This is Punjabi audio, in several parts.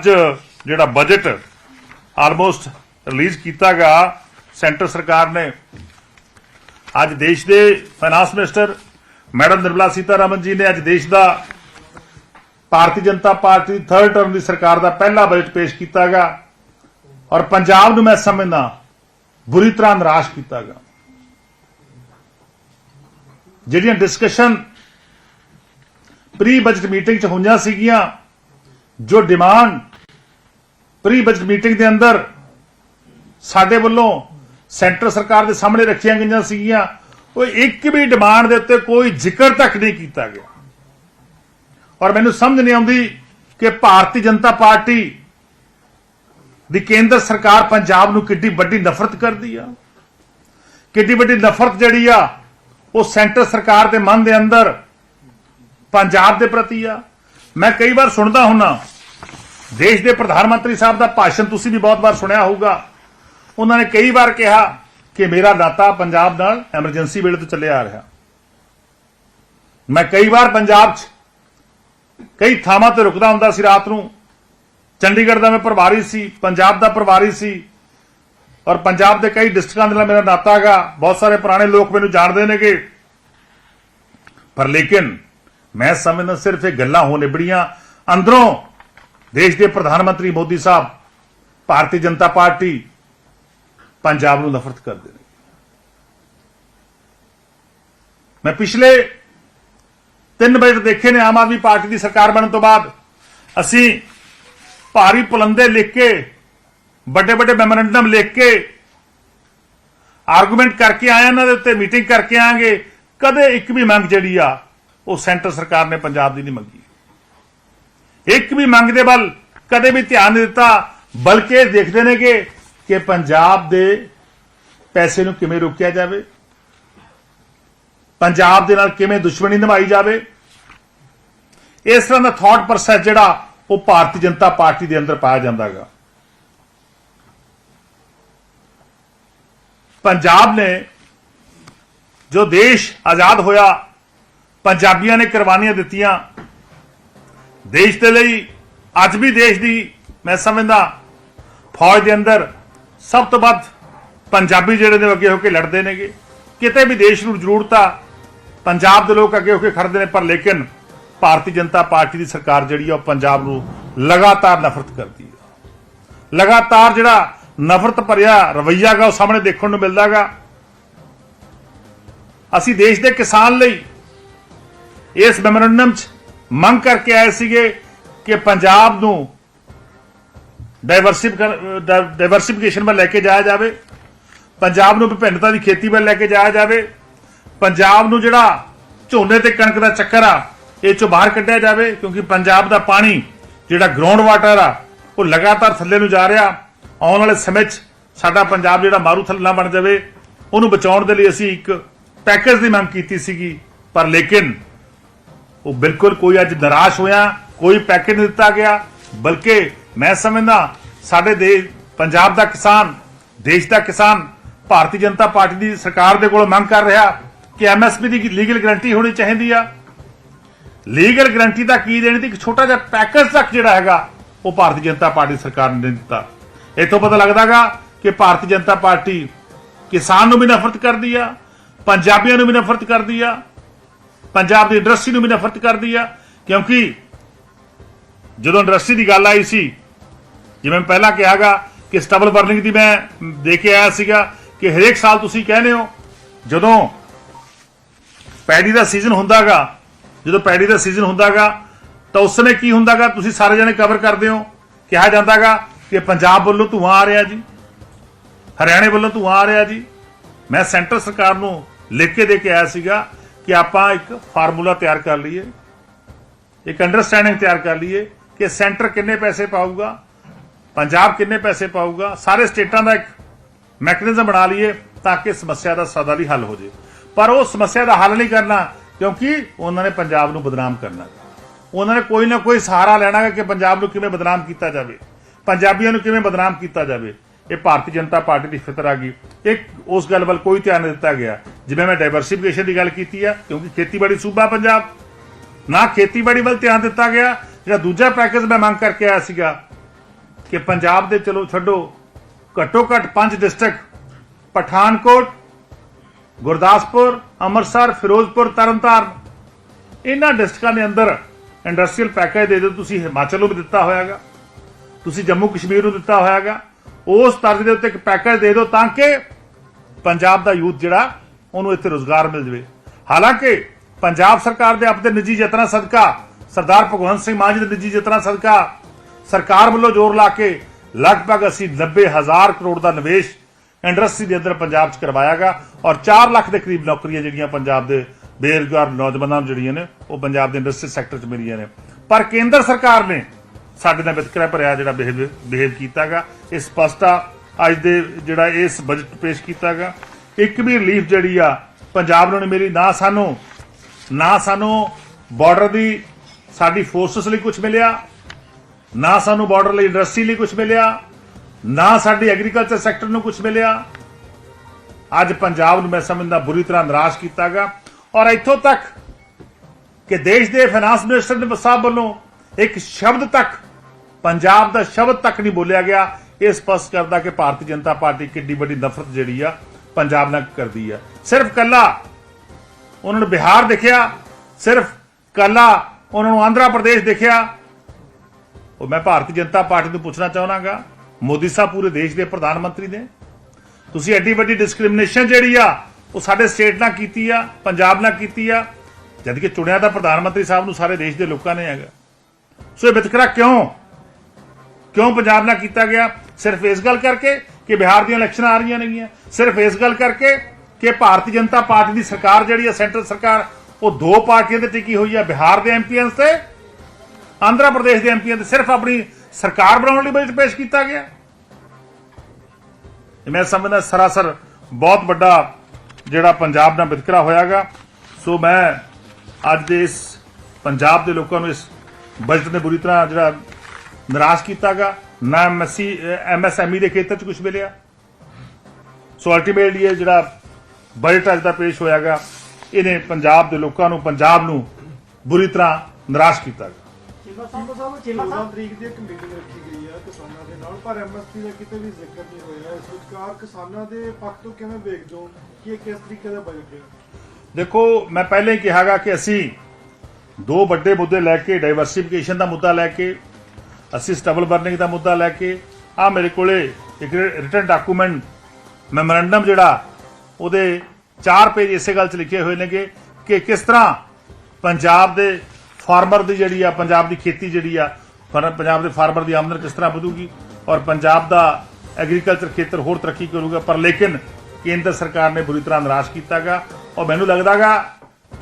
ਅੱਜ ਜਿਹੜਾ ਬਜਟ ਆਲਮੋਸਟ ਰਿਲੀਜ਼ ਕੀਤਾ ਕੀਤਾਗਾ ਸੈਂਟਰ ਸਰਕਾਰ ਨੇ। ਅੱਜ ਦੇਸ਼ ਦੇ finance minister madam Nirmala Sitharaman ji ਨੇ ਅੱਜ ਦੇਸ਼ ਦਾ ਭਾਰਤੀ ਜਨਤਾ ਪਾਰਟੀ ਦੀ ਥਰਡ ਟਰਮ ਦੀ ਸਰਕਾਰ ਦਾ ਪਹਿਲਾ ਬਜਟ ਪੇਸ਼ ਕੀਤਾ ਕੀਤਾਗਾ। ਔਰ ਪੰਜਾਬ ਨੂੰ ਮੈਂ ਸਮਝਦਾ, ਬੁਰੀ ਤਰ੍ਹਾਂ ਨਿਰਾਸ਼ ਕੀਤਾ ਕੀਤਾਗਾ। ਜਿਹੜੀਆਂ ਡਿਸਕਸ਼ਨ ਪ੍ਰੀ ਬਜਟ ਮੀਟਿੰਗ ਚ ਹੋਈਆਂ ਸੀਗੀਆਂ, ਜੋ ਡਿਮਾਂਡ ਪ੍ਰੀ ਬਜਟ ਮੀਟਿੰਗ ਦੇ ਅੰਦਰ ਸਾਡੇ ਵੱਲੋਂ ਸੈਂਟਰ ਸਰਕਾਰ ਦੇ ਸਾਹਮਣੇ ਰੱਖੀਆਂ ਗਈਆਂ ਸੀਗੀਆਂ। ਉਹ ਇੱਕ ਵੀ ਡਿਮਾਂਡ ਦੇ ਉੱਤੇ ਕੋਈ ਜ਼ਿਕਰ ਤੱਕ ਨਹੀਂ ਕੀਤਾ ਗਿਆ। ਔਰ ਮੈਨੂੰ ਸਮਝ ਨਹੀਂ ਆਉਂਦੀ ਕਿ ਭਾਰਤੀ ਜਨਤਾ ਪਾਰਟੀ ਦੀ ਕੇਂਦਰ ਸਰਕਾਰ ਪੰਜਾਬ ਨੂੰ ਕਿੱਡੀ ਵੱਡੀ ਨਫ਼ਰਤ ਕਰਦੀ ਆ। ਕਿੱਡੀ ਵੱਡੀ ਨਫ਼ਰਤ ਜਿਹੜੀ ਆ, ਉਹ ਸੈਂਟਰ ਸਰਕਾਰ ਦੇ ਮਨ ਦੇ ਅੰਦਰ ਪੰਜਾਬ ਦੇ ਪ੍ਰਤੀ ਆ। ਮੈਂ ਕਈ ਵਾਰ ਸੁਣਦਾ ਹੁੰਨਾ ਦੇਸ਼ ਦੇ ਪ੍ਰਧਾਨ ਮੰਤਰੀ ਸਾਹਿਬ ਦਾ ਭਾਸ਼ਣ ਤੁਸੀਂ ਵੀ ਬਹੁਤ ਵਾਰ ਸੁਣਿਆ ਹੋਊਗਾ। ਉਹਨਾਂ ਨੇ ਕਈ ਵਾਰ ਕਿਹਾ ਕਿ ਮੇਰਾ ਨਾਤਾ ਪੰਜਾਬ ਨਾਲ ਐਮਰਜੈਂਸੀ ਵੇਲੇ ਤੋਂ ਚੱਲਿਆ ਆ ਰਿਹਾ। ਮੈਂ ਕਈ ਵਾਰ ਪੰਜਾਬ 'ਚ ਕਈ ਥਾਵਾਂ ਤੇ ਰੁਕਦਾ ਹੁੰਦਾ ਸੀ ਰਾਤ ਨੂੰ। ਚੰਡੀਗੜ੍ਹ ਦਾ ਮੈਂ ਪ੍ਰਭਾਰੀ ਸੀ, ਪੰਜਾਬ ਦਾ ਪ੍ਰਭਾਰੀ ਸੀ। ਔਰ ਪੰਜਾਬ ਦੇ ਕਈ ਡਿਸਟ੍ਰਿਕਾਂ ਦੇ ਨਾਲ ਮੇਰਾ ਨਾਤਾ ਹੈਗਾ। ਬਹੁਤ ਸਾਰੇ ਪੁਰਾਣੇ ਲੋਕ ਮੈਨੂੰ ਜਾਣਦੇ ਨੇਗੇ। ਪਰ ਲੇਕਿਨ ਮੈਂ ਸਮਝਦਾ ਸਿਰਫ ਇਹ ਗੱਲਾਂ ਹੋ ਨਿਬੜੀਆਂ। ਅੰਦਰੋਂ ਦੇਸ਼ ਦੇ ਪ੍ਰਧਾਨ ਮੰਤਰੀ ਮੋਦੀ ਸਾਹਿਬ ਭਾਰਤੀ ਜਨਤਾ ਪਾਰਟੀ ਪੰਜਾਬ ਨੂੰ ਨਫ਼ਰਤ ਕਰਦੇ ਨੇ। ਮੈਂ ਪਿਛਲੇ ਤਿੰਨ ਬਜਟ ਦੇਖੇ ਨੇ ਆਮ ਆਦਮੀ ਪਾਰਟੀ ਦੀ ਸਰਕਾਰ ਬਣਨ ਤੋਂ ਬਾਅਦ। ਅਸੀਂ ਭਾਰੀ ਪੁਲੰਦੇ ਲਿਖ ਕੇ ਵੱਡੇ ਵੱਡੇ ਮੈਮੋਰੈਂਡਮ ਲਿਖ ਕੇ, ਆਰਗੂਮੈਂਟ ਕਰਕੇ ਆਏ ਇਹਨਾਂ ਦੇ ਉੱਤੇ ਮੀਟਿੰਗ ਕਰਕੇ ਆਂਗੇ ਕਦੇ ਇੱਕ ਵੀ ਮੰਗ ਜਿਹੜੀ ਆ, ਉਹ ਸੈਂਟਰ ਸਰਕਾਰ ਨੇ ਪੰਜਾਬ ਦੀ ਨਹੀਂ ਮੰਗੀ। ਇੱਕ ਵੀ ਮੰਗ ਦੇ ਵੱਲ ਕਦੇ ਵੀ ਧਿਆਨ ਨਹੀਂ ਦਿੱਤਾ, ਬਲਕਿ ਇਹ ਦੇਖਦੇ ਨੇ ਕਿ ਕਿ ਪੰਜਾਬ ਦੇ ਪੈਸੇ ਨੂੰ ਕਿਵੇਂ ਰੋਕਿਆ ਜਾਵੇ, ਪੰਜਾਬ ਦੇ ਨਾਲ ਕਿਵੇਂ ਦੁਸ਼ਮਣੀ ਨਿਭਾਈ ਜਾਵੇ, ਇਸ ਤਰ੍ਹਾਂ ਦਾ ਥਾਟ ਪ੍ਰੋਸੈਸ ਜਿਹੜਾ ਉਹ ਭਾਰਤੀ ਜਨਤਾ ਪਾਰਟੀ ਦੇ ਅੰਦਰ ਪਾਇਆ ਜਾਂਦਾਗਾ ਪੰਜਾਬ ਨੇ ਜੋ ਦੇਸ਼ ਆਜ਼ਾਦ ਹੋਇਆ, ਪੰਜਾਬੀਆਂ ਨੇ ਕੁਰਬਾਨੀਆਂ ਦਿੱਤੀਆਂ ਦੇਸ਼ ਦੇ ਲਈ, ਅੱਜ ਵੀ ਦੇਸ਼ ਦੀ ਮੈਂ ਸਮਝਦਾ, ਫੌਜ ਦੇ ਅੰਦਰ ਸਭ ਤੋਂ ਵੱਧ ਪੰਜਾਬੀ ਜਿਹੜੇ ਨੇ ਅੱਗੇ ਹੋ ਕੇ ਲੜਦੇ ਨੇਗੇ। ਕਿਤੇ ਵੀ ਦੇਸ਼ ਨੂੰ ਜ਼ਰੂਰਤ ਆ, ਪੰਜਾਬ ਦੇ ਲੋਕ ਅੱਗੇ ਹੋ ਕੇ ਖੜਦੇ ਨੇ, ਪਰ ਲੇਕਿਨ ਭਾਰਤੀ ਜਨਤਾ ਪਾਰਟੀ ਦੀ ਸਰਕਾਰ ਜਿਹੜੀ ਆ, ਉਹ ਪੰਜਾਬ ਨੂੰ ਲਗਾਤਾਰ ਨਫ਼ਰਤ ਕਰਦੀ ਹੈ ਲਗਾਤਾਰ ਜਿਹੜਾ ਨਫ਼ਰਤ ਭਰਿਆ ਰਵੱਈਆ ਗਾ, ਉਹ ਸਾਹਮਣੇ ਦੇਖਣ ਨੂੰ ਮਿਲਦਾਗਾ ਅਸੀਂ ਦੇਸ਼ ਦੇ ਕਿਸਾਨ ਲਈ ਇਸ ਮੈਮੋਰੰਡਮ 'ਚ ਮੰਗ ਕਰਕੇ ਆਏ ਸੀਗੇ ਕਿ ਪੰਜਾਬ ਨੂੰ ਡਾਈਵਰਸਿਫਿਕੇਸ਼ਨ ਵੱਲ ਲੈ ਕੇ ਜਾਇਆ ਜਾਵੇ। ਪੰਜਾਬ ਨੂੰ ਵਿਭਿੰਨਤਾ ਦੀ ਖੇਤੀ ਵੱਲ ਲੈ ਕੇ ਜਾਇਆ ਜਾਵੇ। ਪੰਜਾਬ ਨੂੰ ਜਿਹੜਾ ਝੋਨੇ ਤੇ ਕਣਕ ਦਾ ਚੱਕਰ ਆ, ਇਹ ਚੋਂ ਬਾਹਰ ਕੱਢਿਆ ਜਾਵੇ ਕਿਉਂਕਿ ਪੰਜਾਬ ਦਾ ਪਾਣੀ ਜਿਹੜਾ ਗਰਾਊਂਡ ਵਾਟਰ ਆ, ਉਹ ਲਗਾਤਾਰ ਥੱਲੇ ਨੂੰ ਜਾ ਰਿਹਾ। ਆਉਣ ਵਾਲੇ ਸਮੇਂ 'ਚ ਸਾਡਾ ਪੰਜਾਬ ਜਿਹੜਾ ਮਾਰੂ ਥੱਲੇ ਨਾ ਬਣ ਜਾਵੇ। ਉਹਨੂੰ ਬਚਾਉਣ ਦੇ ਲਈ ਅਸੀਂ ਇੱਕ ਪੈਕੇਜ ਦੀ ਮੰਗ ਕੀਤੀ ਸੀਗੀ, ਪਰ ਲੇਕਿਨ ਉਹ ਬਿਲਕੁਲ ਕੋਈ ਅੱਜ ਨਿਰਾਸ਼ ਹੋਇਆ, ਕੋਈ ਪੈਕੇਜ ਨਹੀਂ ਦਿੱਤਾ ਗਿਆ, ਬਲਕਿ ਮੈਂ ਸਮਝਦਾ ਸਾਡੇ ਦੇ ਪੰਜਾਬ ਦਾ ਕਿਸਾਨ, ਦੇਸ਼ ਦਾ ਕਿਸਾਨ, ਭਾਰਤੀ ਜਨਤਾ ਪਾਰਟੀ ਦੀ ਸਰਕਾਰ ਦੇ ਕੋਲ ਮੰਗ ਕਰ ਰਿਹਾ ਕਿ ਐਮਐਸਪੀ ਦੀ ਲੀਗਲ ਗਰੰਟੀ ਹੋਣੀ ਚਾਹੀਦੀ ਆ। ਲੀਗਲ ਗਰੰਟੀ ਦਾ ਕੀ ਦੇਣੀ ਤੇ ਇੱਕ ਛੋਟਾ ਜਿਹਾ ਪੈਕੇਜ ਤੱਕ ਜਿਹੜਾ ਹੈਗਾ, ਉਹ ਭਾਰਤੀ ਜਨਤਾ ਪਾਰਟੀ ਸਰਕਾਰ ਨੇ ਦਿੱਤਾ। ਇਥੋਂ ਪਤਾ ਲੱਗਦਾਗਾ ਕਿ ਭਾਰਤੀ ਜਨਤਾ ਪਾਰਟੀ ਕਿਸਾਨ ਨੂੰ ਵੀ ਨਫ਼ਰਤ ਕਰਦੀ ਆ, ਪੰਜਾਬੀਆਂ ਨੂੰ ਵੀ ਨਫ਼ਰਤ ਕਰਦੀ ਆ ਪੰਜਾਬ ਦੀ ਇੰਡਸਟਰੀ ਨੂੰ ਵੀ ਨਫ਼ਰਤ ਕਰਦੀ ਆ, ਕਿਉਂਕਿ ਜਦੋਂ ਇੰਡਸਟਰੀ ਦੀ ਗੱਲ ਆਈ ਸੀ, ਜਿਵੇਂ ਮੈਂ ਪਹਿਲਾਂ ਕਿਹਾਗਾ ਕਿ ਸਟਬਲ ਬਰਨਿੰਗ ਦੀ ਮੈਂ ਦੇ ਕੇ ਆਇਆ ਸੀਗਾ ਕਿ ਹਰੇਕ ਸਾਲ ਤੁਸੀਂ ਕਹਿੰਦੇ ਹੋ, ਜਦੋਂ ਪੈੜੀ ਦਾ ਸੀਜ਼ਨ ਹੁੰਦਾਗਾ, ਜਦੋਂ ਪੈੜੀ ਦਾ ਸੀਜ਼ਨ ਹੁੰਦਾਗਾ, ਤਾਂ ਉਸ ਸਮੇਂ ਕੀ ਹੁੰਦਾਗਾ, ਤੁਸੀਂ ਸਾਰੇ ਜਣੇ ਕਵਰ ਕਰਦੇ ਹੋ, ਕਿਹਾ ਜਾਂਦਾਗਾ ਕਿ ਪੰਜਾਬ ਵੱਲੋਂ ਧੂਆਂ ਆ ਰਿਹਾ ਜੀ, ਹਰਿਆਣੇ ਵੱਲੋਂ ਧੂਆਂ ਆ ਰਿਹਾ ਜੀ। ਮੈਂ ਸੈਂਟਰ ਸਰਕਾਰ ਨੂੰ ਲਿਖ ਕੇ ਦੇ ਕੇ ਆਇਆ ਸੀਗਾ ਕਿ ਆਪਾਂ ਇੱਕ ਫਾਰਮੂਲਾ ਤਿਆਰ ਕਰ ਲਈਏ, ਇੱਕ ਅੰਡਰਸਟੈਂਡਿੰਗ ਤਿਆਰ ਕਰ ਲਈਏ ਕਿ ਸੈਂਟਰ ਕਿੰਨੇ ਪੈਸੇ ਪਾਊਗਾ, ਪੰਜਾਬ ਕਿੰਨੇ ਪੈਸੇ ਪਾਊਗਾ, ਸਾਰੇ ਸਟੇਟਾਂ ਦਾ ਇੱਕ ਮੈਕੈਨਿਜ਼ਮ ਬਣਾ ਲਈਏ ਤਾਂ ਕਿ ਸਮੱਸਿਆ ਦਾ ਸਦਾ ਲਈ ਹੱਲ ਹੋ ਜੇ। ਪਰ ਉਹ ਸਮੱਸਿਆ ਦਾ ਹੱਲ ਨਹੀਂ ਕਰਨਾ, ਕਿਉਂਕਿ ਉਹਨਾਂ ਨੇ ਪੰਜਾਬ ਨੂੰ ਬਦਨਾਮ ਕਰਨਾ। ਉਹਨਾਂ ਨੇ ਕੋਈ ਨਾ ਕੋਈ ਸਹਾਰਾ ਲੈਣਾ ਹੈ ਕਿ ਪੰਜਾਬ ਨੂੰ ਕਿਵੇਂ ਬਦਨਾਮ ਕੀਤਾ ਜਾਵੇ, ਪੰਜਾਬੀਆਂ ਨੂੰ ਕਿਵੇਂ ਬਦਨਾਮ ਕੀਤਾ ਜਾਵੇ। ਇਹ ਭਾਰਤੀ ਜਨਤਾ ਪਾਰਟੀ ਦੀ ਫਿਤਰ ਆ ਗਈ। ਇਹ ਉਸ ਗੱਲ ਵੱਲ ਕੋਈ ਧਿਆਨ ਨਹੀਂ ਦਿੱਤਾ ਗਿਆ। ਜਿਵੇਂ ਮੈਂ ਡਾਈਵਰਸਿਫਿਕੇਸ਼ਨ ਦੀ ਗੱਲ ਕੀਤੀ ਆ, ਕਿਉਂਕਿ ਖੇਤੀਬਾੜੀ ਸੂਬਾ ਪੰਜਾਬ, ਨਾ ਖੇਤੀਬਾੜੀ ਵੱਲ ਧਿਆਨ ਦਿੱਤਾ ਗਿਆ, ਜਿਹੜਾ ਦੂਜਾ ਪੈਕੇਜ ਮੈਂ ਮੰਗ ਕਰਕੇ ਆਇਆ ਸੀਗਾ ਕਿ ਪੰਜਾਬ ਦੇ ਚਲੋ ਛੱਡੋ, ਘੱਟੋ ਘੱਟ ਪੰਜ ਡਿਸਟ੍ਰਿਕਟ ਪਠਾਨਕੋਟ, ਗੁਰਦਾਸਪੁਰ, ਅੰਮ੍ਰਿਤਸਰ, ਫਿਰੋਜ਼ਪੁਰ, ਤਰਨਤਾਰਨ, ਇਹਨਾਂ ਡਿਸਟ੍ਰਿਕਟਾਂ ਦੇ ਅੰਦਰ ਇੰਡਸਟਰੀਅਲ ਪੈਕੇਜ ਦੇ ਦਿਓ। ਤੁਸੀਂ ਹਿਮਾਚਲ ਨੂੰ ਵੀ ਦਿੱਤਾ ਹੋਇਆਗਾ, ਤੁਸੀਂ ਜੰਮੂ ਕਸ਼ਮੀਰ ਨੂੰ ਦਿੱਤਾ ਹੋਇਆਗਾ ਉਸ ਤਰਜ਼ ਦੇ ਉੱਤੇ ਇੱਕ ਪੈਕੇਜ ਦੇ ਦਿਓ ਤਾਂ ਕਿ ਪੰਜਾਬ ਦਾ ਯੂਥ ਜਿਹੜਾ, ਉਹਨੂੰ ਇੱਥੇ ਰੋਜ਼ਗਾਰ ਮਿਲ ਜਵੇ। ਹਾਲਾਂਕਿ ਪੰਜਾਬ ਸਰਕਾਰ ਦੇ ਆਪਣੇ ਨਿੱਜੀ ਯਤਨਾਂ ਸਦਕਾ, ਸਰਦਾਰ ਭਗਵੰਤ ਸਿੰਘ ਮਾਨ ਜੀ ਦੇ ਨਿੱਜੀ ਯਤਨਾਂ ਸਦਕਾ, ਸਰਕਾਰ ਵੱਲੋਂ ਜ਼ੋਰ ਲਾ ਕੇ ਲਗਭਗ ਅਸੀਂ 90000 ਕਰੋੜ ਦਾ ਨਿਵੇਸ਼ ਇੰਡਸਟਰੀ ਦੇ ਅੰਦਰ ਪੰਜਾਬ 'ਚ ਕਰਵਾਇਆਗਾ ਔਰ 4 ਲੱਖ ਦੇ ਕਰੀਬ ਨੌਕਰੀਆਂ ਜਿਹੜੀਆਂ ਪੰਜਾਬ ਦੇ ਬੇਰੁਜ਼ਗਾਰ ਨੌਜਵਾਨਾਂ ਨੂੰ ਜਿਹੜੀਆਂ ਨੇ, ਉਹ ਪੰਜਾਬ ਦੇ ਇੰਡਸਟਰੀ ਸੈਕਟਰ 'ਚ ਮਿਲੀਆਂ ਨੇ। ਪਰ ਕੇਂਦਰ ਸਰਕਾਰ ਨੇ ਸਾਡੇ ਨਾਲ ਵਿਤਕਰਾ ਭਰਿਆ ਜਿਹੜਾ ਬਿਹੇਵ ਬਿਹੇਵ ਕੀਤਾਗਾ। ਇਹ ਸਪਸ਼ਟ ਆ, ਅੱਜ ਦੇ ਜਿਹੜਾ ਇਸ ਬਜਟ ਪੇਸ਼ ਕੀਤਾਗਾ। ਇੱਕ ਵੀ ਰਿਲੀਫ ਜਿਹੜੀ ਆ, ਪੰਜਾਬ ਨੂੰ ਨਹੀਂ ਮਿਲੀ, ਨਾ ਸਾਨੂੰ ਨਾ ਸਾਨੂੰ ਬਾਰਡਰ ਦੀ ਸਾਡੀ ਫੋਰਸਸ ਲਈ ਕੁਝ ਮਿਲਿਆ, ਨਾ ਸਾਨੂੰ ਬਾਰਡਰ ਲਈ ਇੰਡਸਟਰੀ ਲਈ ਕੁਝ ਮਿਲਿਆ, ਨਾ ਸਾਡੀ ਐਗਰੀਕਲਚਰ ਸੈਕਟਰ ਨੂੰ ਕੁਝ ਮਿਲਿਆ। ਅੱਜ ਪੰਜਾਬ ਨੂੰ ਮੈਂ ਸਮਝਦਾ ਬੁਰੀ ਤਰ੍ਹਾਂ ਨਿਰਾਸ਼ ਕੀਤਾਗਾ। ਔਰ ਇੱਥੋਂ ਤੱਕ ਕਿ ਦੇਸ਼ ਦੇ ਫਾਈਨਾਂਸ ਮਿਨਿਸਟਰ ਨੇ ਸਾਹਿਬ ਵੱਲੋਂ ਇੱਕ ਸ਼ਬਦ ਤੱਕ ਪੰਜਾਬ ਦਾ ਸ਼ਬਦ ਤੱਕ ਨਹੀਂ ਬੋਲਿਆ ਗਿਆ। ਇਹ ਸਪਸ਼ਟ ਕਰਦਾ ਕਿ ਭਾਰਤੀ ਜਨਤਾ ਪਾਰਟੀ ਕਿੰਨੀ ਵੱਡੀ ਨਫ਼ਰਤ ਜਿਹੜੀ ਆ, ਪੰਜਾਬ ਨਾਲ ਕਰਦੀ ਆ। ਸਿਰਫ ਕੱਲਾ ਉਹਨਾਂ ਨੂੰ ਬਿਹਾਰ ਦੇਖਿਆ, ਸਿਰਫ ਕੱਲਾ ਉਹਨਾਂ ਨੂੰ ਆਂਧਰਾ ਪ੍ਰਦੇਸ਼ ਦੇਖਿਆ। ਉਹ ਮੈਂ ਭਾਰਤੀ ਜਨਤਾ ਪਾਰਟੀ ਨੂੰ ਪੁੱਛਣਾ ਚਾਹਣਾਗਾ ਮੋਦੀ ਸਾਹਿਬ ਪੂਰੇ ਦੇਸ਼ ਦੇ ਪ੍ਰਧਾਨ ਮੰਤਰੀ ਨੇ। ਤੁਸੀਂ ਐਡੀ ਵੱਡੀ ਡਿਸਕ੍ਰਿਮੀਨੇਸ਼ਨ ਜਿਹੜੀ ਆ, ਉਹ ਸਾਡੇ ਸਟੇਟ ਨਾਲ ਕੀਤੀ ਆ, ਪੰਜਾਬ ਨਾਲ ਕੀਤੀ ਆ। ਜਦ ਕਿ ਚੁਣਿਆ ਤਾਂ ਪ੍ਰਧਾਨ ਮੰਤਰੀ ਸਾਹਿਬ ਨੂੰ ਸਾਰੇ ਦੇਸ਼ ਦੇ ਲੋਕਾਂ ਨੇ ਹੈਗਾ। ਸੋ ਇਹ ਵਿਤਕਰਾ ਕਿਉਂ? ਕਿਉਂ ਪੰਜਾਬ ਨਾਲ ਕੀਤਾ ਗਿਆ? ਸਿਰਫ ਇਸ ਗੱਲ ਕਰਕੇ ਕਿ ਬਿਹਾਰ ਦੀਆਂ ਇਲੈਕਸ਼ਨਾਂ ਆ ਰਹੀਆਂ ਨੇਗੀਆਂ। ਸਿਰਫ ਇਸ ਗੱਲ ਕਰਕੇ ਕਿ ਭਾਰਤੀ ਜਨਤਾ ਪਾਰਟੀ ਦੀ ਸਰਕਾਰ ਜਿਹੜੀ ਹੈ, ਸੈਂਟਰ ਸਰਕਾਰ, ਉਹ ਦੋ ਪਾਰਟੀਆਂ ਤੇ ਟਿਕੀ ਹੋਈ ਹੈ, ਬਿਹਾਰ ਦੇ ਐਮਪੀਆਂ ਤੇ, ਆਂਧਰਾ ਪ੍ਰਦੇਸ਼ ਦੇ ਐਮਪੀਆਂ ਤੇ। ਸਿਰਫ ਆਪਣੀ ਸਰਕਾਰ ਬਣਾਉਣ ਲਈ ਬਜਟ ਪੇਸ਼ ਕੀਤਾ ਗਿਆ। ਮੈਂ ਸਮਝਦਾ ਸਰਾਸਰ ਬਹੁਤ ਵੱਡਾ ਜਿਹੜਾ ਪੰਜਾਬ ਨਾਲ ਵਿਤਕਰਾ ਹੋਇਆਗਾ। ਸੋ ਮੈਂ ਅੱਜ ਦੇ ਇਸ ਪੰਜਾਬ ਦੇ ਲੋਕਾਂ ਨੂੰ ਇਸ ਬਜਟ ਨੇ ਬੁਰੀ ਤਰ੍ਹਾਂ ਜਿਹੜਾ ਨਿਰਾਸ਼ ਕੀਤਾਗਾ ਨਾ ਐਮਐਸਸੀ ਐਮਐਸਐਮਈ ਦੇ ਖੇਤਰ 'ਚ ਕੁਝ ਮਿਲਿਆ? ਸੋ ਅਲਟੀਮੇਟਲੀ ਇਹ ਜਿਹੜਾ ਬਜਟ ਅੱਜ ਦਾ ਪੇਸ਼ ਹੋਇਆਗਾ ਇਹਨੇ ਪੰਜਾਬ ਦੇ ਲੋਕਾਂ ਨੂੰ ਪੰਜਾਬ ਨੂੰ ਬੁਰੀ ਤਰ੍ਹਾਂ ਨਿਰਾਸ਼ ਕੀਤਾਗਾ। ਚੀਮਾ ਸਾਹਿਬ ਸਾਹਿਬ 14 ਤਰੀਕ ਦੀ ਇੱਕ ਮੀਟਿੰਗ ਰੱਖੀ ਗਈ ਹੈ ਕਿਸਾਨਾਂ ਦੇ ਨਾਲ ਪਰ ਐਮਐਸਪੀ ਦਾ ਕਿਤੇ ਵੀ ਜ਼ਿਕਰ ਨਹੀਂ ਹੋਇਆ। ਇਸ ਵਿਚਕਾਰ ਕਿਸਾਨਾਂ ਦੇ ਪੱਖ ਤੋਂ ਕਿਵੇਂ ਵੇਖਦੇ ਹੋ? ਕਿ ਇਹ ਕਿਸ ਤਰੀਕੇ ਦਾ ਬਜਟ ਹੈ? ਦੇਖੋ ਮੈਂ ਪਹਿਲਾਂ ਹੀ ਕਿਹਾਗਾ ਕਿ ਅਸੀਂ ਦੋ ਵੱਡੇ ਮੁੱਦੇ ਲੈ ਕੇ ਡਾਈਵਰਸਿਫਿਕੇਸ਼ਨ ਦਾ ਮੁੱਦਾ ਲੈ ਕੇ ਅਸੀਂ ਸਟਬਲ ਬਰਨਿੰਗ ਦਾ ਮੁੱਦਾ ਲੈ ਕੇ ਆ ਮੇਰੇ ਕੋਲੇ ਇੱਕ ਰਿਟਨ ਡਾਕੂਮੈਂਟ ਮੈਮੋਰੈਂਡਮ ਜਿਹੜਾ, ਉਹਦੇ 4 ਪੇਜ ਇਸੇ ਗੱਲ 'ਚ ਲਿਖੇ ਹੋਏ ਨੇਗੇ ਕਿ ਕਿਸ ਤਰ੍ਹਾਂ ਪੰਜਾਬ ਦੇ ਫਾਰਮਰ ਦੀ ਜਿਹੜੀ ਆ, ਪੰਜਾਬ ਦੀ ਖੇਤੀ ਜਿਹੜੀ ਆ ਫਰ- ਪੰਜਾਬ ਦੇ ਫਾਰਮਰ ਦੀ ਆਮਦਨ ਕਿਸ ਤਰ੍ਹਾਂ ਵਧੂਗੀ ਔਰ ਪੰਜਾਬ ਦਾ ਐਗਰੀਕਲਚਰ ਖੇਤਰ ਹੋਰ ਤਰੱਕੀ ਕਰੂਗਾ, ਪਰ ਲੇਕਿਨ ਕੇਂਦਰ ਸਰਕਾਰ ਨੇ ਬੁਰੀ ਤਰ੍ਹਾਂ ਨਿਰਾਸ਼ ਕੀਤਾਗਾ। ਔਰ ਮੈਨੂੰ ਲੱਗਦਾਗਾ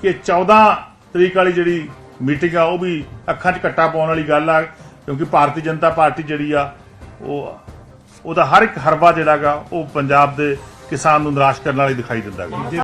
ਕਿ 14 ਤਰੀਕ ਵਾਲੀ ਜਿਹੜੀ ਮੀਟਿੰਗ ਆ, ਉਹ ਵੀ ਅੱਖਾਂ 'ਚ ਘੱਟਾ ਪਾਉਣ ਵਾਲੀ ਗੱਲ ਆ। ਕਿਉਂਕਿ ਭਾਰਤੀ ਜਨਤਾ ਪਾਰਟੀ ਜਿਹੜੀ ਆ, ਉਹ ਉਹਦਾ ਹਰ ਇੱਕ ਹਰਬਾ ਜਿਹੜਾਗਾ ਉਹ ਪੰਜਾਬ ਦੇ ਕਿਸਾਨ ਨੂੰ ਨਿਰਾਸ਼ ਕਰਨ ਵਾਲੀ ਦਿਖਾਈ ਦਿੰਦਾ ਗਾ